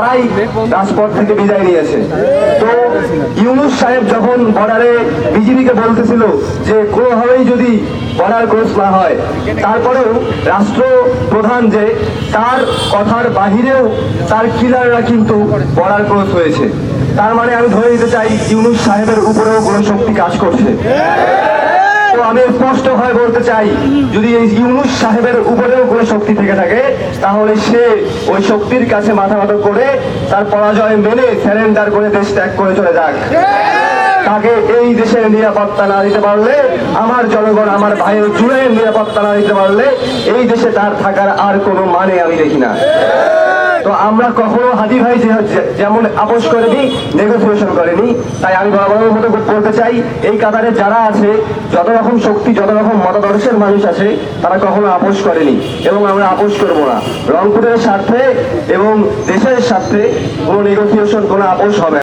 তারাই রাজপথ থেকে বিদায় নিয়েছে। তো ইউনুস সাহেব যখন বর্ডারে বিজিবিকে বলতেছিল যে কোনোভাবেই যদি বর্ডার ক্রস না হয়, তারপরেও রাষ্ট্র প্রধান যে, তার কথার বাহিরেও তার কিলাররা কিন্তু বর্ডার ক্রস হয়েছে। তার মানে আমি ধরে নিতে চাই, ইউনুস সাহেবের উপরেও কোনো শক্তি কাজ করছে। তো আমি স্পষ্ট ভাবে বলতে চাই, যদি এই ইউনুস সাহেবের উপরেও কোনো শক্তি থেকে থাকে, তাহলে সে ওই শক্তির কাছে মাথা মাথা করে তার পরাজয় মেনে স্যারেন্ডার করে দেশ ত্যাগ করে চলে যাক। তাকে এই দেশের নিরাপত্তা না দিতে পারলে, আমার জনগণ, আমার ভাইয়ের জুড়ের নিরাপত্তা না দিতে পারলে, এই দেশে তার থাকার আর কোনো মানে আমি দেখি না। তো আমরা কখনো হাদি ভাই যেমন আপোষ করেনি নেগোসিয়েশন করেনি তাই আমি বরাবরের মতো বলতে চাই, এই কাতারে যারা আছে, যত রকম শক্তি, যত রকম মতাদর্শের মানুষ আছে, তারা কখনো আপোষ করেনি এবং আমরা আপোষ করব না রংপুরের স্বার্থে এবং দেশের স্বার্থে কোনো নেগোসিয়েশন কোনো আপোষ হবে।